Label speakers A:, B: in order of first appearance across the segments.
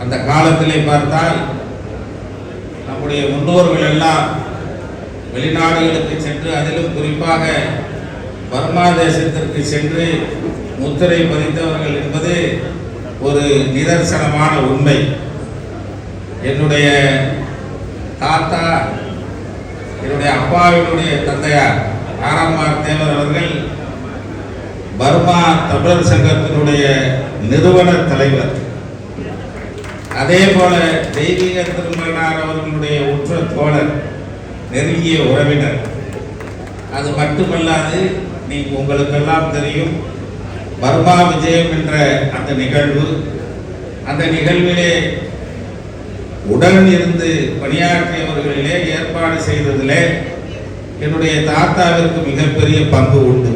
A: அந்த காலத்திலே பார்த்தால் நம்முடைய முன்னோர்கள் எல்லாம் வெளிநாடுகளுக்கு சென்று அதிலும் குறிப்பாக பர்மா தேசத்திற்கு சென்று முத்திரை பதித்தவர்கள் ஒரு நிதர்சனமான உண்மை. என்னுடைய தாத்தா என்னுடைய அப்பாவினுடைய தந்தையார் ஆரம்மார் தேவர் அவர்கள் பர்மா தமிழர் சங்கத்தினுடைய நிறுவன தலைவர். அதே போல தெய்வீக திருமணார் அவர்களுடைய உற்ற தோழர் நெருங்கிய உறவினர். அது மட்டுமல்லாது நீ உங்களுக்கெல்லாம் தெரியும் பர்மா விஜயம் என்ற அந்த நிகழ்வு அந்த நிகழ்விலே உடன் இருந்து பணியாற்றியவர்களிலே ஏற்பாடு செய்ததிலே என்னுடைய தாத்தாவிற்கு மிகப்பெரிய பங்கு உண்டு.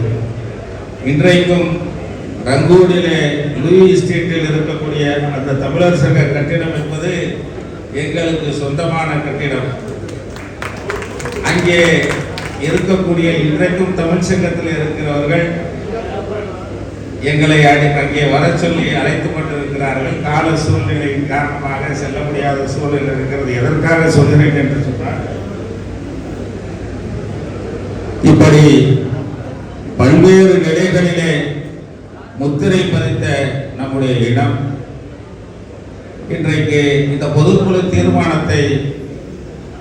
A: இன்றைக்கும் ரங்கூனிலே லூயி ஸ்ட்ரீட்டில் இருக்கக்கூடிய அந்த தமிழர் சங்க கட்டிடம் என்பது எங்களுக்கு சொந்தமான கட்டிடம். அங்கே இருக்கக்கூடிய இன்றைக்கும் தமிழ் சங்கத்தில் இருக்கிறவர்கள் எங்களை அங்கே வர சொல்லி அழைத்து கொண்டிருக்கிறார்கள். கால சூழ்நிலையின் காரணமாக செல்ல முடியாத சூழ்நிலை இருக்கிறது. எதற்காக சொல்கிறேன் என்று சொன்னார் இப்படி பல்வேறு நிலைகளிலே முத்திரை பதித்த நம்முடைய இடம் இன்றைக்கு இந்த பொதுக்குழு தீர்மானத்தை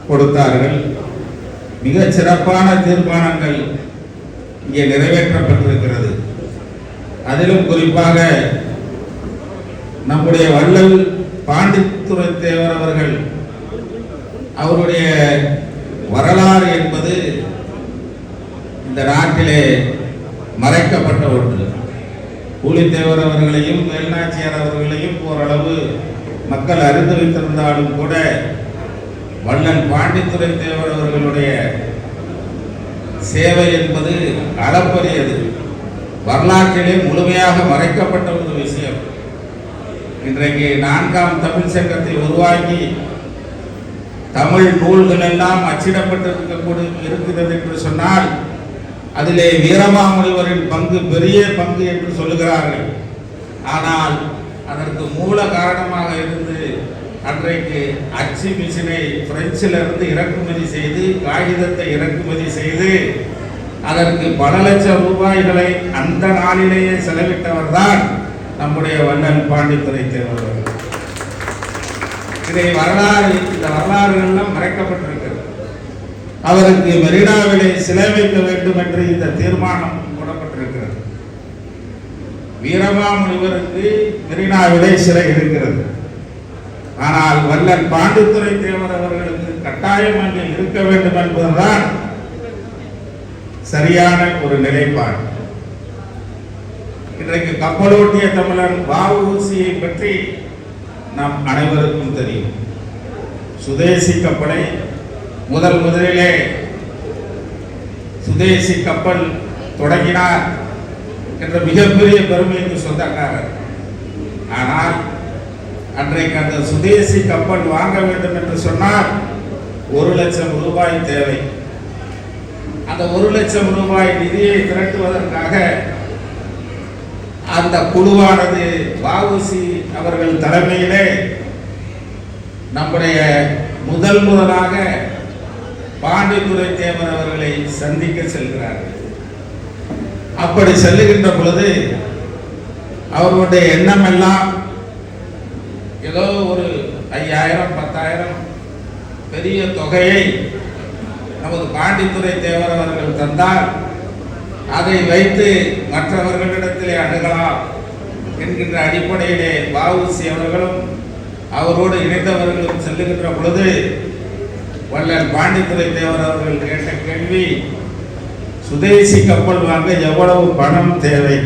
A: கொடுத்தார்கள். மிகச் சிறப்பான தீர்மானங்கள் இங்கே நிறைவேற்றப்பட்டிருக்கிறது. அதிலும் குறிப்பாக நம்முடைய வள்ளல் பாண்டித்துரை தேவர் அவர்கள் அவருடைய வரலாறு என்பது இந்த நாட்டிலே மறைக்கப்பட்ட ஒன்று. பூலித்தேவர் அவர்களையும் வேல்நாச்சியார் அவர்களையும் ஓரளவு மக்கள் அறிந்து வைத்திருந்தாலும் கூட வள்ளல் பாண்டித்துரை தேவர் அவர்களுடைய சேவை என்பது அளப்பரியது. வரலாற்றிலே முழுமையாக மறைக்கப்பட்ட ஒரு விஷயம். இன்றைக்கு நான்காம் தமிழ் சங்கத்தை உருவாக்கி தமிழ் நூல்கள் எல்லாம் அச்சிடப்பட்டிருக்கக்கூடிய இருக்கிறது என்று சொன்னால் அதிலே வீரமாமுனிவரின் பங்கு பெரிய பங்கு என்று சொல்லுகிறார்கள். ஆனால் அதற்கு மூல காரணமாக இருந்து அன்றைக்கு அச்சு மிஷினை பிரெஞ்சிலிருந்து இறக்குமதி செய்து காகிதத்தை இறக்குமதி செய்து அதற்கு பல லட்சம் ரூபாய்களை அந்த நாளிலேயே செலவிட்டவர் தான் நம்முடைய வண்ணன் பாண்டித்துரை தேவர் அவர்கள். இதை வரலாறு இந்த வரலாறுகள்லாம் மறைக்கப்பட்டிருக்கிறது. அவருக்கு மெரினாவிலே சிலை வைக்க வேண்டும் என்று இந்த தீர்மானம் போடப்பட்டிருக்கிறது வீரமாமுனிவருக்கு மெரினாவிலே சிலை இருக்கிறது. ஆனால் வல்லன் பாண்டித்துரை தேவர் அவர்களுக்கு கட்டாயம் அங்கே இருக்க வேண்டும் என்பதுதான் சரியான ஒரு நிலைப்பாடு. இன்றைக்கு கப்பலோட்டிய தமிழன் வஉசியை பற்றி நாம் அனைவருக்கும் தெரியும். சுதேசி கப்பலை முதல் முதலிலே சுதேசி கப்பல் தொடங்கினார் என்ற மிகப்பெரிய பெருமைக்கு சொந்தக்காரர். ஆனால் அன்றைக்கு அந்த சுதேசி கப்பல் வாங்க வேண்டும் என்று சொன்னால் ஒரு லட்சம் ரூபாய் தேவை. அந்த ஒரு லட்சம் ரூபாய் நிதியை திரட்டுவதற்காக அந்த குழுவானது வாவுசி அவர்கள் தலைமையிலே நம்முடைய முதல் முதலாக பாண்டித்துறை தேவர் அவர்களை சந்திக்க செல்கிறார்கள். அப்படி செல்லுகின்ற பொழுது அவர்களுடைய எண்ணம் எல்லாம் ஏதோ ஒரு ஐயாயிரம் பத்தாயிரம் பெரிய தொகையை நமது பாண்டித்துரை தேவர் அவர்கள் தந்தால் அதை வைத்து மற்றவர்களிடத்திலே அணுகலாம் என்கின்ற அடிப்படையிலே வஉசி அவர்களும் அவரோடு இணைந்தவர்களும் செல்லுகின்ற பொழுது வள்ளல் பாண்டித்துரை தேவர் அவர்கள் கேட்ட கேள்வி சுதேசி கப்பல் வாங்க எவ்வளவு பணம் தேவை?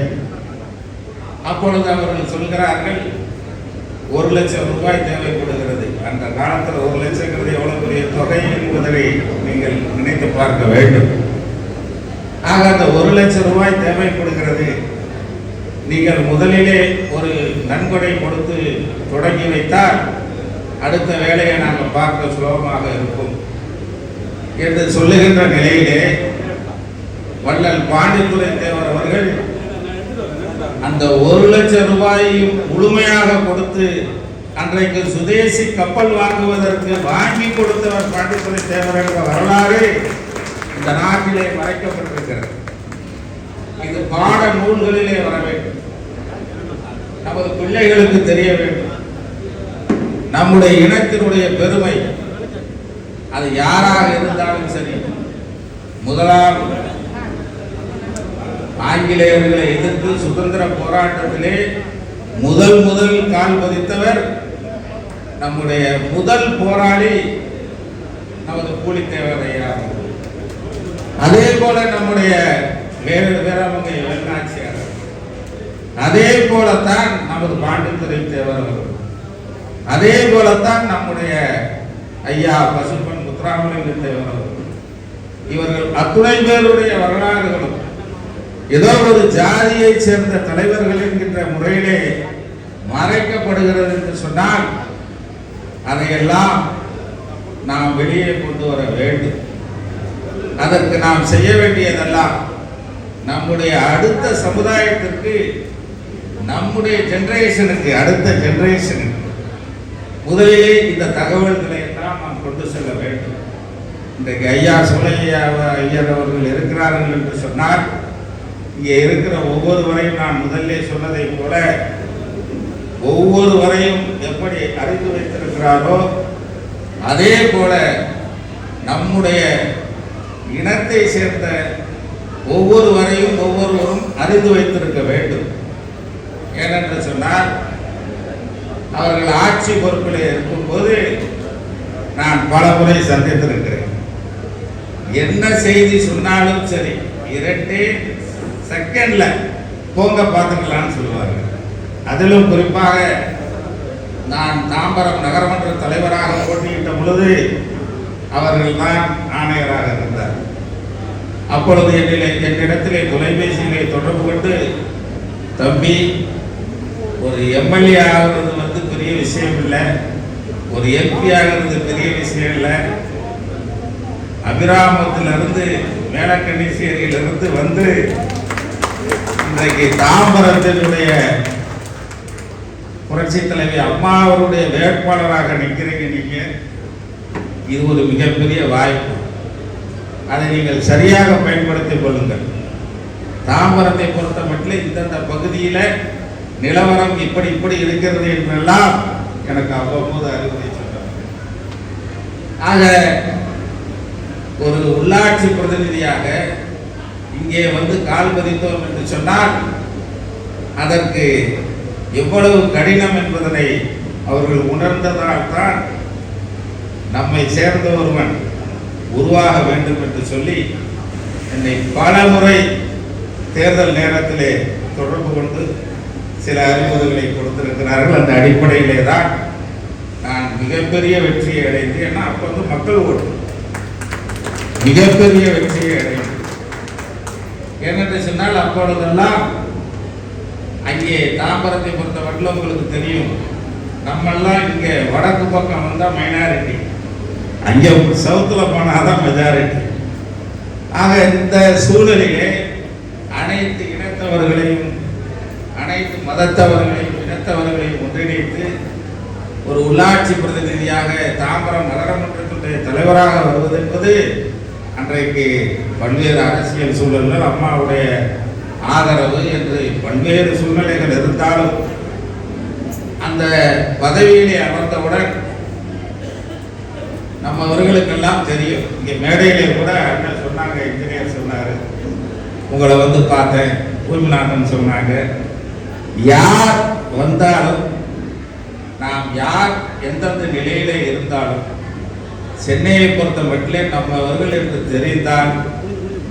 A: அப்பொழுது அவர்கள் சொல்கிறார்கள் ஒரு லட்சம் ரூபாய் தேவைப்படுகிறது. அந்த காலத்தில் ஒரு லட்சங்கிறது எவ்வளவு பெரிய தொகை என்பதை நீங்கள் நினைத்து பார்க்க வேண்டும். ஆக அந்த ஒரு லட்சம் ரூபாய் தேவைப்படுகிறது நீங்கள் முதலிலே ஒரு நன்கொடை கொடுத்து தொடங்கி வைத்தால் அடுத்த வேலையை நாங்கள் பார்க்க சுலபமாக இருக்கும். என்று சொல்லுகின்ற நிலையிலே வள்ளல் பாண்டித்துறை தேவர் அவர்கள் அந்த ஒரு லட்சம் ரூபாயையும் முழுமையாக கொடுத்து அன்றைக்கு சுதேசி கப்பல் வாங்குவதற்கு வாங்கி கொடுத்தவர் பாண்டித்துறை தேவர் என்ற வரலாறு இந்த நாட்டிலே மறைக்கப்பட்டிருக்கிறது. இது பாட நூல்களிலே வர வேண்டும். நமது பிள்ளைகளுக்கு தெரிய வேண்டும். நம்முடைய இனத்தினுடைய பெருமை அது யாராக இருந்தாலும் சரி முதலாம் ஆங்கிலேயர்களை எதிர்த்து சுதந்திர போராட்டத்திலே முதல் முதல் கால் பதித்தவர் நம்முடைய முதல் போராளி நமது பூலித்தேவர் ஐயா அதே போல நம்முடைய வேறு வேறவங்க வேலுநாச்சியார். அதே போலத்தான் நமது பாண்டித்துறை தேவர் அதே போலத்தான் நம்முடைய ஐயா பசுப்பன் முத்துராமலிங்க தேவர் இவர்கள் அத்துணை பேருடைய வரலாறுகளும் ஏதோ ஒரு ஜாதியைச் சேர்ந்த தலைவர்கள் என்கின்ற முறையிலே மறைக்கப்படுகிறது என்று சொன்னால் அதையெல்லாம் நாம் வெளியே கொண்டு வர வேண்டும். அதற்கு நாம் செய்ய வேண்டியதெல்லாம் நம்முடைய அடுத்த சமுதாயத்திற்கு நம்முடைய ஜென்ரேஷனுக்கு அடுத்த ஜென்ரேஷனுக்கு முதலிலே இந்த தகவல்களை எல்லாம் நாம் கொண்டு செல்ல வேண்டும். இன்றைக்கு ஐயா சோழையா ஐயர் அவர்கள் இருக்கிறார்கள் என்று சொன்னால் இங்கே இருக்கிற ஒவ்வொருவரையும் நான் முதல்ல சொன்னதைப் போல ஒவ்வொருவரையும் எப்படி அறிந்து வைத்திருக்கிறாரோ அதே போல நம்முடைய இனத்தை சேர்ந்த ஒவ்வொருவரையும் ஒவ்வொருவரும் அறிந்து வைத்திருக்க வேண்டும். ஏனென்று சொன்னால் அவர்கள் ஆட்சி பொறுப்பில் இருக்கும்போது நான் பல முறை சந்தித்திருக்கிறேன். என்ன செய்தி சொன்னாலும் சரி இரண்டே செகண்ட்ல போங்க பார்த்துக்கலாம்னு சொல்லுவார்கள். அதிலும் குறிப்பாக நான் தாம்பரம் நகரமன்ற தலைவராக போட்டியிட்ட பொழுது அவர்கள் தான் ஆணையராக இருந்தார். அப்பொழுது என்னிலே என்னிடத்திலே தொலைபேசியிலே தொடர்பு கொண்டு தம்பி ஒரு எம்எல்ஏ ஆகிறது வந்து பெரிய விஷயம் இல்லை. ஒரு எம்பி ஆகிறது பெரிய விஷயம் இல்லை. அபிராமத்திலிருந்து மேலக்கண்ணீசேரியிலிருந்து வந்து இன்றைக்கு தாம்பரத்தினுடைய புரட்சி தலைவி அம்மா அவருடைய வேட்பாளராக நிற்கிறீங்க நீங்கள் இது ஒரு மிகப்பெரிய வாய்ப்பு. அதை நீங்கள் சரியாக பயன்படுத்திக் கொள்ளுங்கள். தாம்பரத்தை பொறுத்த மட்டும் இந்தந்த பகுதியில் நிலவரம் இப்படி இப்படி இருக்கிறது என்றெல்லாம் எனக்கு அவ்வப்போது அறிவுரை சொல்றாங்க ஆக ஒரு உள்ளாட்சி பிரதிநிதியாக இங்கே வந்து கால் பதித்தோம் என்று சொன்னால் அதற்கு எவ்வளவு கடினம் என்பதனை அவர்கள் உணர்ந்ததால் தான் நம்மை சேர்ந்த ஒருவன் உருவாக வேண்டும் என்று சொல்லி என்னை பல முறை தேர்தல் நேரத்திலே தொடர்பு கொண்டு சில அறிவுரைகளை கொடுத்திருக்கிறார்கள். அந்த அடிப்படையிலே தான் நான் மிகப்பெரிய வெற்றியை அடைந்தேன் ஏன்னா அப்போ வந்து மக்கள் ஓட்டு. மிகப்பெரிய வெற்றியை அடைந்தேன் ஏனென்று சொன்னால் அப்பொழுதெல்லாம் அங்கே தாம்பரத்தை பொறுத்தவரையில் உங்களுக்கு தெரியும். நம்மெல்லாம் இங்கே வடக்கு பக்கம் வந்தால் மைனாரிட்டி அங்கே சவுத்தில் போனால் தான் மெஜாரிட்டி ஆக இந்த சூழலிலே அனைத்து இனத்தவர்களையும் அனைத்து மதத்தவர்களையும் இனத்தவர்களையும் ஒன்றிணைத்து ஒரு உள்ளாட்சி பிரதிநிதியாக தாம்பரம் நகரமன்றத்துடைய தலைவராக வருவது என்பது அன்றைக்கு பல்வேறு அரசியல் சூழலில் அம்மாவுடைய ஆதரவு என்று பல்வேறு சூழ்நிலைகள் இருந்தாலும் அந்த பதவியிலே அமர்ந்தவுடன் நம்மவர்களுக்கெல்லாம் தெரியும். இங்கே மேடையிலே கூட அண்ணன் சொன்னாங்க இன்ஜினியர் சொன்னார். உங்களை வந்து பார்த்தேன் பூமிநாதன் சொன்னாங்க. யார் வந்தாலும் நாம் யார் எந்தெந்த நிலையில இருந்தாலும் சென்னையை பொறுத்த மட்டிலே நம்மவர்கள் என்று தெரிந்தால்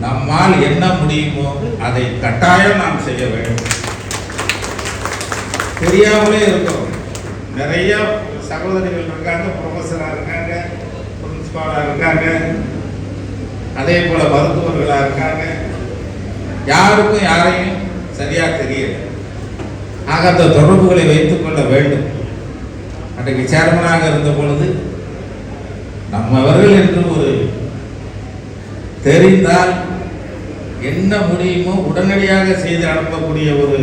A: நம்மால் என்ன முடியுமோ அதை கட்டாயம் நாம் செய்ய வேண்டும். தெரியாமலே இருக்கும் நிறைய சகோதரிகள் இருக்காங்க ப்ரொஃபஸராக இருக்காங்க பிரின்சிபாலா இருக்காங்க. அதே போல் மருத்துவர்களாக இருக்காங்க. யாருக்கும் யாரையும் சரியாக தெரியல. ஆக அந்த தொடர்புகளை வைத்துக் கொள்ள வேண்டும். அன்றைக்கு சேர்மனாக இருந்த பொழுது நம்மவர்கள் என்று ஒரு தெரிந்தால் என்ன முடியுமோ உடனடியாக செய்து அனுப்பக்கூடிய ஒரு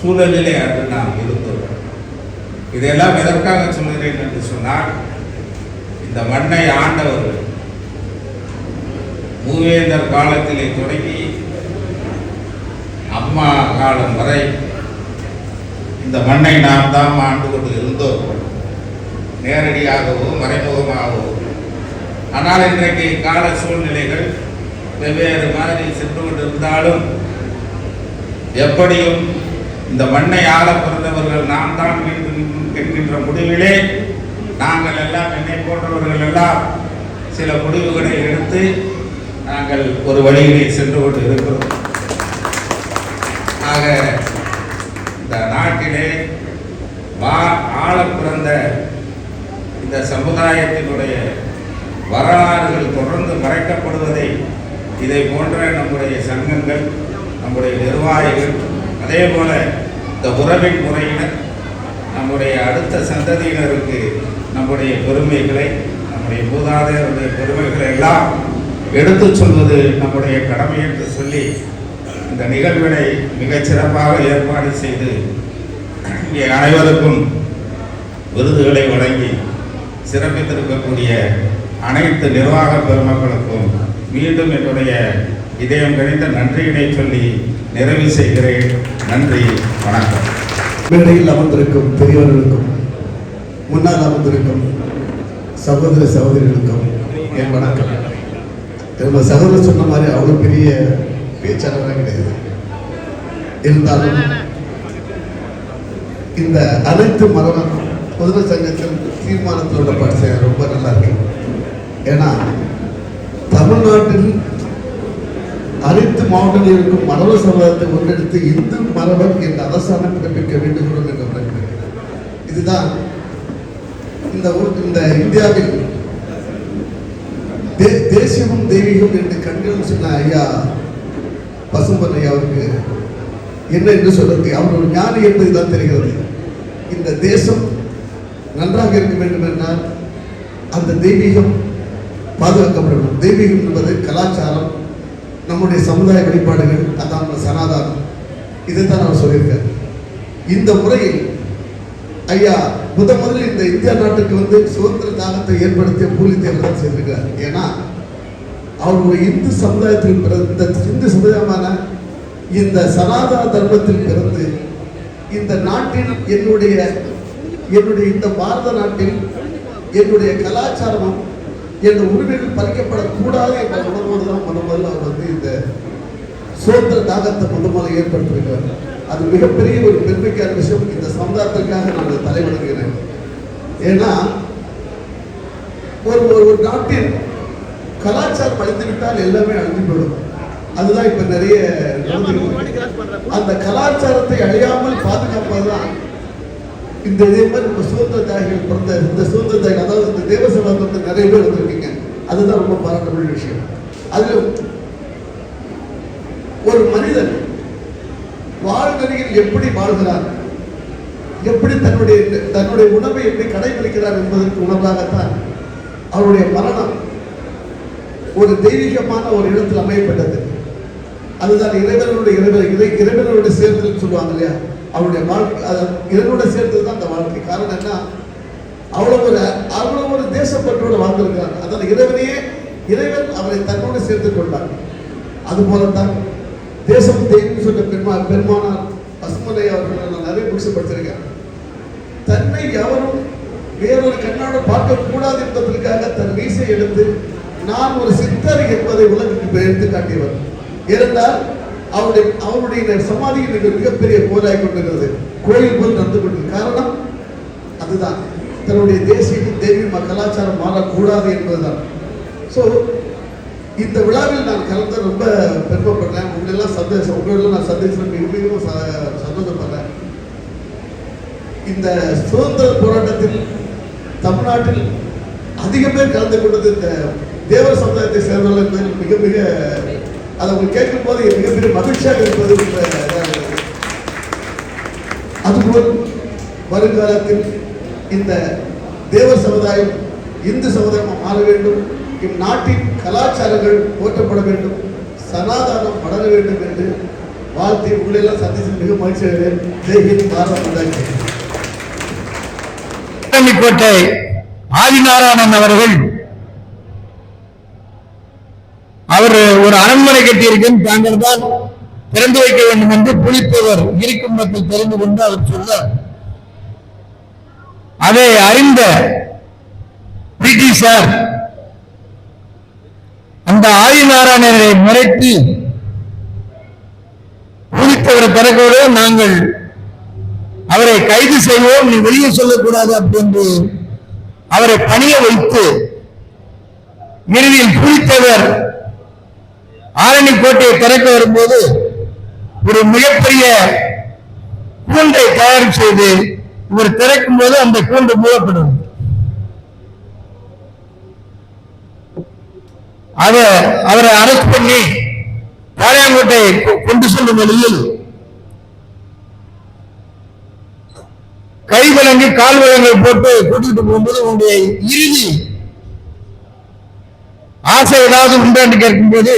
A: சூழலிலே அன்று நாம் இருந்தோம். இதெல்லாம் எதற்காக சொல்கிறேன் என்று சொன்னால் இந்த மண்ணை ஆண்டவர்கள் மூவேந்தர் காலத்திலே தொடங்கி அம்மா காலம் வரை இந்த மண்ணை நாம் தான் ஆண்டு கொண்டு இருந்தோம். நேரடியாகவோ மறைமுகமாகவோ. ஆனால் இன்றைக்கு கால சூழ்நிலைகள் வெவ்வேறு மாதிரி சென்று கொண்டிருந்தாலும் எப்படியும் இந்த மண்ணை ஆள பிறந்தவர்கள் நாம் தான் என்கின்ற- என்கின்ற முடிவிலே நாங்கள் எல்லாம் என்னை போன்றவர்கள் எல்லாம் சில முடிவுகளை எடுத்து நாங்கள் ஒரு வழியிலே சென்று கொண்டு இருக்கிறோம். ஆக இந்த நாட்டிலே வா ஆள பிறந்த இந்த சமுதாயத்தினுடைய வரலாறுகள் தொடர்ந்து மறைக்கப்படுவதை இதை போன்ற நம்முடைய சங்கங்கள் நம்முடைய நிர்வாகிகள் அதே போல இந்த உறவின் முறையினர் நம்முடைய அடுத்த சந்ததியினருக்கு நம்முடைய பெருமைகளை நம்முடைய மூதாதையருடைய பெருமைகளை எல்லாம் எடுத்துச் சொல்வது நம்முடைய கடமை என்று சொல்லி இந்த நிகழ்வினை மிகச் சிறப்பாக ஏற்பாடு செய்து இங்கே அனைவருக்கும் விருதுகளை வழங்கி சிறப்பித்திருக்கக்கூடிய அனைத்து நிர்வாக பெருமக்களுக்கும் மீண்டும் என்னுடைய இதயம் கணிந்த நன்றியினை சொல்லி நிறைவு செய்கிறேன். நன்றி வணக்கம்.
B: மேடையில் அமர்ந்திருக்கும் பெரியவர்களுக்கும் முன்னால் அமர்ந்திருக்கும் சகோதர சகோதரிகளுக்கும் என் வணக்கம். என்னோட சகோதரர் சொன்ன மாதிரி அவ்வளோ பெரிய பேச்சாளராக கிடையாது. இருந்தாலும் இந்த அனைத்து மரணம் பொதுமை சங்கத்தில் தீர்மானத்தோட படிச்ச ரொம்ப நல்லா இருக்கு. ஏன்னா தமிழ்நாட்டில் அனைத்து மாவட்டங்களில் இருக்கும் மரபு சமுதாயத்தை ஒன்றெடுத்து இந்து மரபன் என்ற அரசாங்கம் பிறப்பிக்க வேண்டுகிறோம் என்ற இதுதான் இந்த ஊர் இந்த இந்தியாவில் தே- தேசியமும் தெய்வீகம் என்று கண்டிப்பாக சொன்ன ஐயா பசும்பன் ஐயா அவருக்கு என்ன என்று சொல்றது அவர் ஒரு ஞானி என்பதுதான் தெரிகிறது. இந்த தேசம் நன்றாக இருக்க வேண்டும் என்றால் அந்த தெய்வீகம் பாதுகாக்கப்படணும். தெய்வீகம் என்பது கலாச்சாரம் நம்முடைய சமுதாய வெளிப்பாடுகள் அதான் சனாதானம் சனாதானம். இதைத்தான் அவர் சொல்லியிருக்கார். இந்த முறையில் ஐயா முத முதலில் இந்த இந்தியா நாட்டுக்கு வந்து சுதந்திர தாகத்தை ஏற்படுத்திய பூலித்தேவர் தான் செய்திருக்கிறார் ஏன்னா அவர் ஒரு இந்து சமுதாயத்தில் பிறந்த இந்து சமுதாயமான இந்த சனாதன தர்மத்தில் பிறந்து இந்த நாட்டில் என்னுடைய என்னுடைய இந்த பாரத நாட்டில் என்னுடைய கலாச்சாரமும் என் உரிமைகள் பறிக்கப்படக்கூடாது என்ற உணர்வோடு தான் முத முதல்ல அவர் வந்து இந்த சுதந்திர தாகத்தை முத முதல்ல ஏற்படுத்தியிருக்கிறார். அது மிகப்பெரிய ஒரு பெருமைக்கான விஷயம். இந்த சமுதாயத்திற்காக நான் தலைவணங்குகிறேன். ஏன்னா ஒரு ஒரு நாட்டின் கலாச்சாரம் அழிந்து விட்டால் எல்லாமே அழிஞ்சு போயிடும். அதுதான் இப்ப நிறைய. அந்த கலாச்சாரத்தை அழியாமல் பாதுகாப்பதுதான் இந்த இதே மாதிரி நம்ம சுதந்திர தியாகிகள் பிறந்த இந்த சுதந்திர தியாகிகள் அதாவது இந்த தேவசபா வந்து நிறைய பேர் வந்திருக்கீங்க. அதுதான் ரொம்ப பாராட்டக்கூடிய விஷயம். அதுல ஒரு மனிதன் வாழ்நிலையில் எப்படி வாழ்கிறார் எப்படி தன்னுடைய தன்னுடைய உணவை எப்படி கடைபிடிக்கிறார் என்பதற்கு உணர்வாகத்தான் அவருடைய மரணம் ஒரு தெய்வீகமான ஒரு இடத்தில் அமையப்பட்டது. அதுதான் இறைவனுடைய இறைவன் இறை இறைவனோட சேர்த்தல் சொல்லுவாங்க இல்லையா? அவருடைய வாழ்க்கை அது இதனோட சேர்த்தது தான் அந்த வாழ்க்கை. காரணம் என்ன? அவ்வளவு ஒரு அவ்வளவு ஒரு தேசப்பற்றோடு வாழ்ந்திருக்கிறார். அதாவது இறைவனையே இறைவன் அவரை தன்னோடு சேர்த்துக் கொண்டார். அதுபோலத்தான் தேசம் தெய்வம் சொன்ன பெருமா பெருமானார் பசுமலை அவர்கள் நான் நிறைய புக்ஸ் படிச்சிருக்கேன். தன்னை எவரும் வேறொரு கண்ணாட பார்க்க கூடாது என்பதற்காக தன் வீசை எடுத்து நான் ஒரு சித்தர் என்பதை உலகுக்கு எடுத்து காட்டியவர். ஏனென்றால் அவருடைய அவருடைய சமாதி இன்னைக்கு மிகப்பெரிய கோலாய் கொண்டிருக்கிறது. கோயில் போல் நடந்து கொண்டிருக்கிறது. காரணம் அதுதான். தன்னுடைய தேசிய தெய்வீக கலாச்சாரம் மாறக்கூடாது என்பதுதான். ஸோ இந்த விழாவில் நான் கலந்து ரொம்ப பெருமைப்படுறேன் உங்களெல்லாம் சந்தேசம் உங்களெல்லாம் நான் சந்தேசம் மிகவும் ச- சந்தோஷப்படுறேன். இந்த சுதந்திர போராட்டத்தில் தமிழ்நாட்டில் அதிக பேர் கலந்து கொண்டது இந்த தேவர் சமுதாயத்தை சேர்ந்தவர்கள் என்பதில் மிக மிக அதை உங்களுக்கு கேட்கும் போது மிகப்பெரிய மகிழ்ச்சியாக இருப்பது அதுபோல் வருங்காலத்தில் இந்த தேவர் சமுதாயம் இந்து சமுதாயம் மாற வேண்டும். இந்நாட்டின் கலாச்சாரங்கள் போற்றப்பட வேண்டும். சனாதானம் வளர வேண்டும் என்று வாழ்த்தி உங்களெல்லாம் சந்தித்து மிக மகிழ்ச்சி அடைவேன் ஜெய்ஹிந்த் பாரத மாதா
C: கோட்டை ஆதிநாராயணன் அவர்கள் ஒரு ஒரு அரண்மனை கட்டியிருக்கேன். தாங்கள் தான் திறந்து வைக்க வேண்டும் என்று புலித்தவர் இருக்கும் மக்கள் தெரிந்து கொண்டு அவர் சொல்ல அதை அறிந்த பிரிட்டிஷார் அந்த ஆதிநாராயணரை மிரட்டி புளித்தவரை திறக்கவே நாங்கள் அவரை கைது செய்வோம் நீ வெளியே சொல்லக்கூடாது அப்படின்னு அவரை பணிய வைத்து இறுதியில் புலித்தவர் ஆரணி கோட்டையை திறக்க வரும்போது ஒரு மிகப்பெரிய கூண்டை தயார் செய்து இவர் திறக்கும் போது அந்த கூண்டு மூடப்படும். அவரை அரெஸ்ட் பண்ணி பாளையங்கோட்டை கொ- கொண்டு செல்லும் வழியில் கை விலங்கு கால் விலங்கை போட்டு கூட்டிட்டு போகும்போது உங்களுடைய இறுதி ஆசை ஏதாவது உண்டான்னு கேட்கும்போது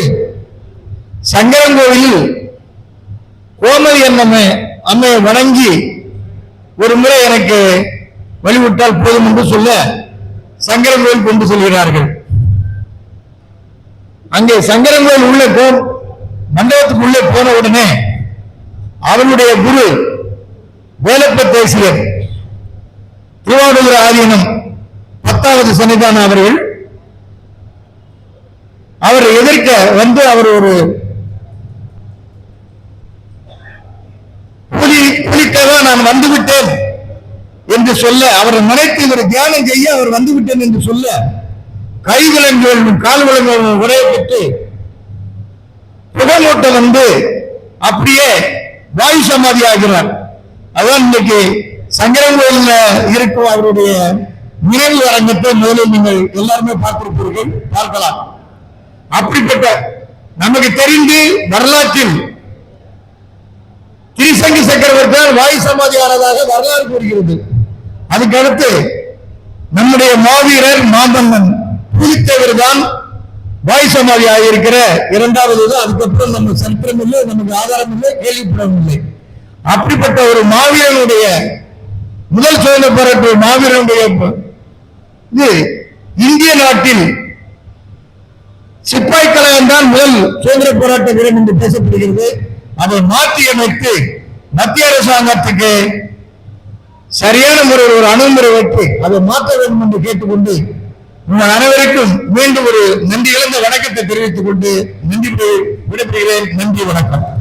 C: சங்கரங்கோவிலில் கோமதி அம்மை அம்மையை வணங்கி ஒரு முறை எனக்கு வழிவிட்டால் போதும் என்று சொல்ல சங்கரங்கோவில் கொண்டு செல்கிறார்கள். அங்கே சங்கரங்கோவில் உள்ளே போ மண்டபத்துக்கு உள்ளே போன உடனே அவனுடைய குரு வேலப்ப தேசியர் திருவாரூர் ஆதீனம் பத்தாவது சன்னிதான அவர்கள் அவரை எதிர்க்க வந்து அவர் ஒரு புலி புலிக்காக நான் வந்து விட்டேன் என்று சொல்ல அவரை நினைத்து இவர் தியானம் செய்ய அவர் வந்துவிட்டேன் என்று சொல்ல கை விலங்குகளும் கால் விலங்குகளும் உடைய பெற்று புகழோட்டம் வந்து அப்படியே வாயு சமாதி ஆகிறார். அதான் இன்னைக்கு சங்கரங்கோயில்ல இருக்கும் அவருடைய நினைவு அரங்கத்தை முதலில் நீங்கள் எல்லாருமே பார்த்திருப்பீர்கள் பார்க்கலாம். அப்படிப்பட்ட நமக்கு தெரிந்து வரலாற்றில் திரிசங்கி சக்கரவர்த்தியால் வாய் சமாதி ஆனதாக வரலாறு கூறுகிறது. அதுக்கடுத்து நம்முடைய மாவீரர் மாமன்னன் புலித்தேவர் தான் வாய் சமாதி ஆகியிருக்கிற இரண்டாவது தான் அதுக்கப்புறம் நம்ம சரித்திரம் இல்லை நமக்கு ஆதாரம் இல்லை கேள்விப்படவும் இல்லை. அப்படிப்பட்ட ஒரு மாவீரனுடைய முதல் சுதந்திர போராட்ட மாவீரனுடைய இது இந்திய நாட்டில் சிப்பாய் கழகம் தான் முதல் சுதந்திர போராட்ட வீரன் என்று பேசப்படுகிறது. அதை மாற்றி அமைத்து மத்திய அரசாங்கத்துக்கு சரியான முறையில் ஒரு அணுகுமுறை வைத்து அதை மாற்ற வேண்டும் என்று கேட்டுக்கொண்டு உங்கள் அனைவருக்கும் மீண்டும் ஒரு நன்றி இழந்த வணக்கத்தை தெரிவித்துக் கொண்டு நன்றி விடைபெறுகிறேன். நன்றி வணக்கம்.